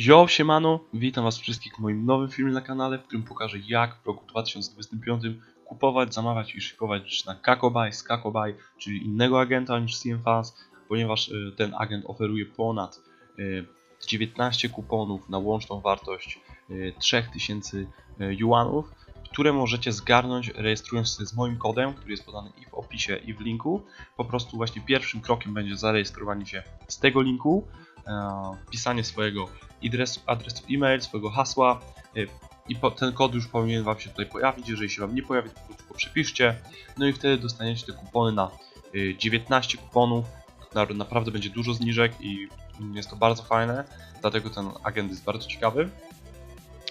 Yo, siemano, witam was wszystkich w moim nowym filmie na kanale, w którym pokażę jak w roku 2025 kupować, zamawiać i szykować na Kakobuy z Kakobuy, czyli innego agenta niż CMFAS, ponieważ y, ten agent oferuje ponad y, 19 kuponów na łączną wartość y, 3000 y, juanów, które możecie zgarnąć rejestrując się z moim kodem, który jest podany i w opisie i w linku. Po prostu właśnie pierwszym krokiem będzie zarejestrowanie się z tego linku, e, wpisanie swojego adresu, adresu e-mail, swojego hasła y, i po, ten kod już powinien Wam się tutaj pojawić. Jeżeli się Wam nie pojawi, to go przepiszcie. No i wtedy dostaniecie te kupony na y, 19 kuponów. Na, naprawdę będzie dużo zniżek i jest to bardzo fajne, dlatego ten agent jest bardzo ciekawy.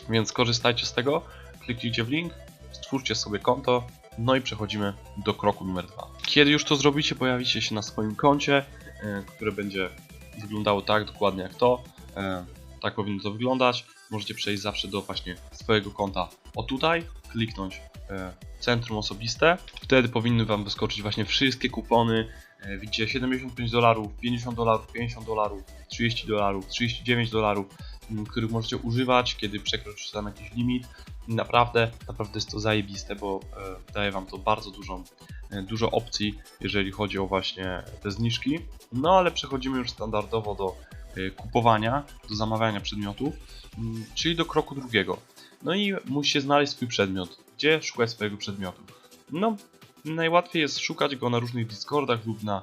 Więc korzystajcie z tego, kliknijcie w link, stwórzcie sobie konto, no i przechodzimy do kroku numer dwa. Kiedy już to zrobicie, pojawicie się na swoim koncie, które będzie wyglądało tak dokładnie jak to. E, tak powinno to wyglądać. Możecie przejść zawsze do właśnie swojego konta o tutaj, kliknąć e, centrum osobiste. Wtedy powinny Wam wyskoczyć właśnie wszystkie kupony. E, widzicie 75 dolarów, 50 dolarów, 50 dolarów, 30 dolarów, 39 dolarów, których możecie używać, kiedy przekroczycie tam jakiś limit. I naprawdę, naprawdę jest to zajebiste, bo e, daje Wam to bardzo dużą, e, dużo opcji, jeżeli chodzi o właśnie te zniżki. No ale przechodzimy już standardowo do e, kupowania, do zamawiania przedmiotów, mm, czyli do kroku drugiego. No i musicie znaleźć swój przedmiot. Gdzie szukać swojego przedmiotu? No, najłatwiej jest szukać go na różnych Discordach lub na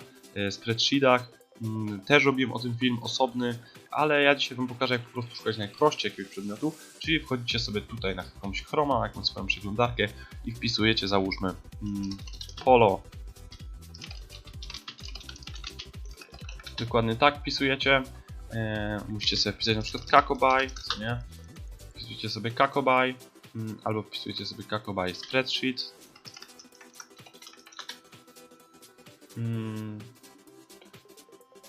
spreadsheetach. Mm, Też robiłem o tym film osobny, ale ja dzisiaj Wam pokażę, jak po prostu szukać najprościej jakiegoś przedmiotu. Czyli wchodzicie sobie tutaj na jakąś chroma, na jakąś swoją przeglądarkę i wpisujecie, załóżmy, mm, polo. Dokładnie tak wpisujecie. E, musicie sobie wpisać na przykład Kakobuy, co nie? Wpisujecie sobie Kakobuy, mm, albo wpisujecie sobie Kakobuy spreadsheet.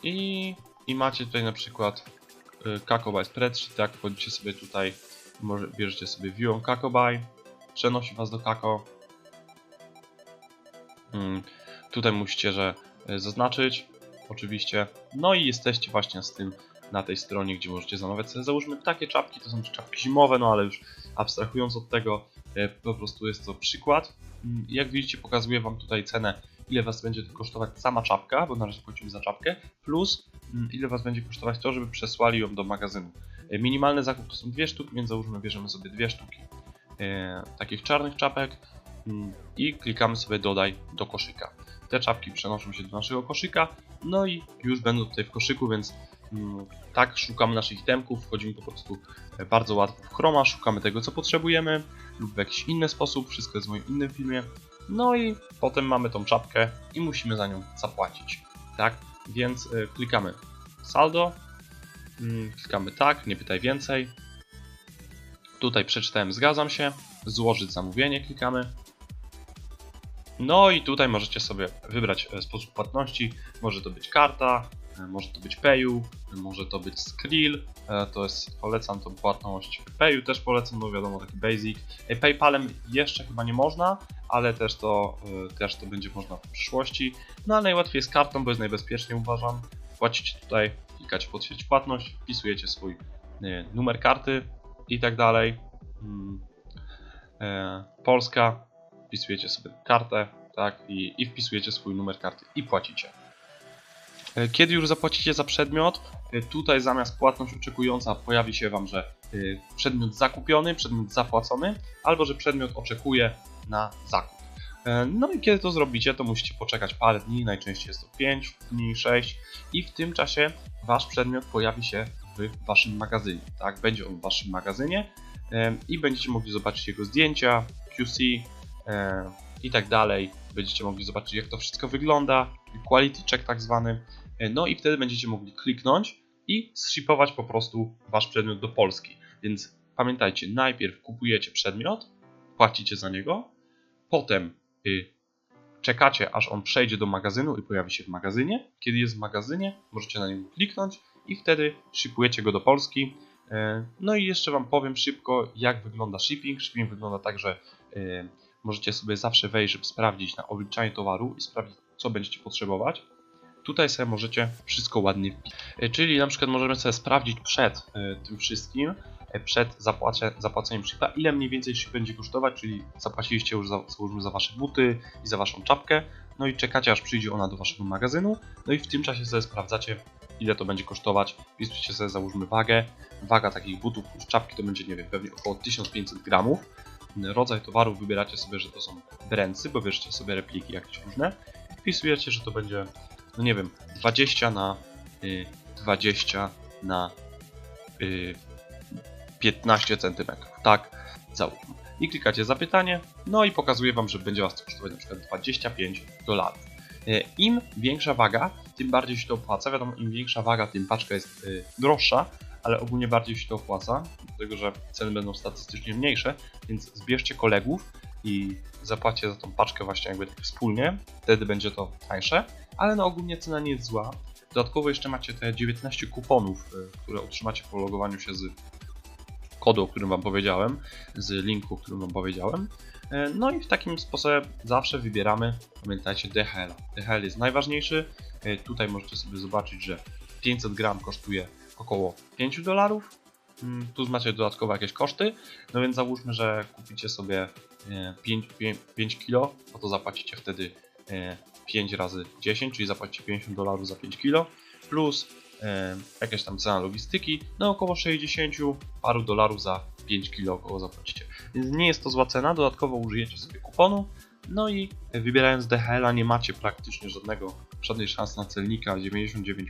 I, I macie tutaj na przykład y, spreadsheet, tak? Wchodzicie sobie tutaj, może bierzecie sobie view on Kakobuy, przenosi was do Kako. Mm. Tutaj musicie, że y, zaznaczyć, oczywiście. No i jesteście właśnie z tym na tej stronie, gdzie możecie zamawiać sobie załóżmy takie czapki, to są czapki zimowe, no ale już abstrahując od tego, e, po prostu jest to przykład. Jak widzicie, pokazuję Wam tutaj cenę, ile Was będzie kosztować sama czapka, bo na razie płacimy za czapkę, plus mm, ile Was będzie kosztować to, żeby przesłali ją do magazynu. E, Minimalny zakup to są dwie sztuki, więc załóżmy bierzemy sobie dwie sztuki e, takich czarnych czapek mm, i klikamy sobie dodaj do koszyka. Te czapki przenoszą się do naszego koszyka, no i już będą tutaj w koszyku, więc mm, tak szukamy naszych itemków, wchodzimy po prostu e, bardzo łatwo w Chroma, szukamy tego co potrzebujemy lub w jakiś inny sposób, wszystko jest w moim innym filmie. No i potem mamy tą czapkę i musimy za nią zapłacić. Tak? Więc y, klikamy saldo, mm, klikamy tak, nie pytaj więcej. Tutaj przeczytałem zgadzam się, złożyć zamówienie klikamy. No i tutaj możecie sobie wybrać e, sposób płatności. Może to być karta, może to być Payu, może to być Skrill. E, To jest, polecam tą płatność. Payu też polecam, no wiadomo, taki basic. E, Paypalem jeszcze chyba nie można, ale też to, e, też to będzie można w przyszłości. No ale najłatwiej jest kartą, bo jest najbezpieczniej uważam. Płacicie tutaj, klikacie potwierdzić płatność, wpisujecie swój e, numer karty i tak dalej. Mm. E, Polska, wpisujecie sobie kartę, tak, i, i wpisujecie swój numer karty i płacicie. E, Kiedy już zapłacicie za przedmiot, e, tutaj zamiast płatność oczekująca pojawi się Wam, że e, przedmiot zakupiony, przedmiot zapłacony, albo że przedmiot oczekuje na zakup. No i kiedy to zrobicie, to musicie poczekać parę dni, najczęściej jest to 5 dni, 6 i w tym czasie Wasz przedmiot pojawi się w Waszym magazynie, tak, będzie on w Waszym magazynie i będziecie mogli zobaczyć jego zdjęcia, QC i tak dalej. Będziecie mogli zobaczyć jak to wszystko wygląda, quality check tak zwany. E, No i wtedy będziecie mogli kliknąć i zshipować po prostu wasz przedmiot do Polski. Więc pamiętajcie, najpierw kupujecie przedmiot, płacicie za niego, potem y, czekacie aż on przejdzie do magazynu i pojawi się w magazynie. Kiedy jest w magazynie, możecie na niego kliknąć i wtedy shipujecie go do Polski. E, No i jeszcze Wam powiem szybko, jak wygląda shipping. Shipping wygląda tak, że y, możecie sobie zawsze wejść, żeby sprawdzić na obliczanie towaru i sprawdzić, co będziecie potrzebować. Tutaj sobie możecie wszystko ładnie wpisać. E, Czyli na przykład możemy sobie sprawdzić przed e, tym wszystkim, e, przed zapłacie, zapłaceniem shipa, ile mniej więcej ship będzie kosztować, czyli zapłaciliście już za, załóżmy za wasze buty i za waszą czapkę, no i czekacie aż przyjdzie ona do waszego magazynu, no i w tym czasie sobie sprawdzacie ile to będzie kosztować, wpisujecie sobie załóżmy wagę, waga takich butów plus czapki to będzie nie wiem, pewnie około 1500 gramów, rodzaj towaru wybieracie sobie, że to są brandsy, bo bierzecie sobie repliki jakieś różne, wpisujecie, że to będzie, no nie wiem, 20 na y, 20 na y, 15 cm, tak, załóżmy. I klikacie zapytanie, no i pokazuje Wam, że będzie Was to kosztować na przykład 25 dolarów. Y, Im większa waga, tym bardziej się to opłaca. Wiadomo, im większa waga, tym paczka jest y, droższa, ale ogólnie bardziej się to opłaca, dlatego że ceny będą statystycznie mniejsze, więc zbierzcie kolegów i zapłacie za tą paczkę właśnie jakby tak wspólnie, wtedy będzie to tańsze, ale no ogólnie cena nie jest zła. Dodatkowo jeszcze macie te 19 kuponów, y, które otrzymacie po logowaniu się z kodu, o którym Wam powiedziałem, z linku, o którym Wam powiedziałem. E, No i w takim sposobie zawsze wybieramy, pamiętajcie, DHL. DHL jest najważniejszy. E, Tutaj możecie sobie zobaczyć, że 500 gram kosztuje około 5 dolarów. Mm, Tu macie dodatkowe jakieś koszty, no więc załóżmy, że kupicie sobie e, 5, 5, 5 kg, no to zapłacicie wtedy e, 5 razy 10, czyli zapłacicie 50 dolarów za 5 kg, plus e, jakaś tam cena logistyki, no około 60 paru dolarów za 5 kg około zapłacicie. Więc nie jest to zła cena, dodatkowo użyjecie sobie kuponu, no i wybierając DHL-a nie macie praktycznie żadnego, żadnej szansy na celnika, 99%,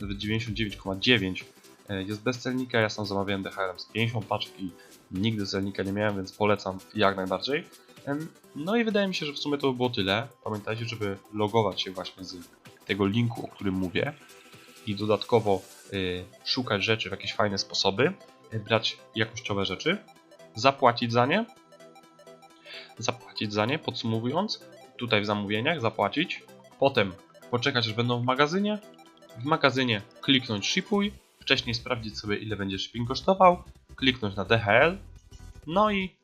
nawet 99,9% e, jest bez celnika, ja sam zamawiałem DHL z 50 paczek i nigdy celnika nie miałem, więc polecam jak najbardziej. No i wydaje mi się, że w sumie to by było tyle. Pamiętajcie, żeby logować się właśnie z tego linku, o którym mówię i dodatkowo y, szukać rzeczy w jakieś fajne sposoby, y, brać jakościowe rzeczy, zapłacić za nie, zapłacić za nie, podsumowując, tutaj w zamówieniach zapłacić, potem poczekać aż będą w magazynie, w magazynie kliknąć shipuj, wcześniej sprawdzić sobie ile będzie shipping kosztował, kliknąć na DHL, no i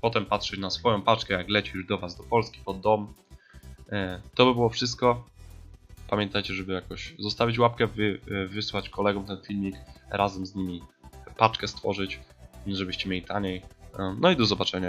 potem patrzeć na swoją paczkę jak leci już do Was do Polski pod dom. E, To by było wszystko. Pamiętajcie, żeby jakoś zostawić łapkę, wy, e, wysłać kolegom ten filmik, razem z nimi paczkę stworzyć, żebyście mieli taniej. E, No i do zobaczenia.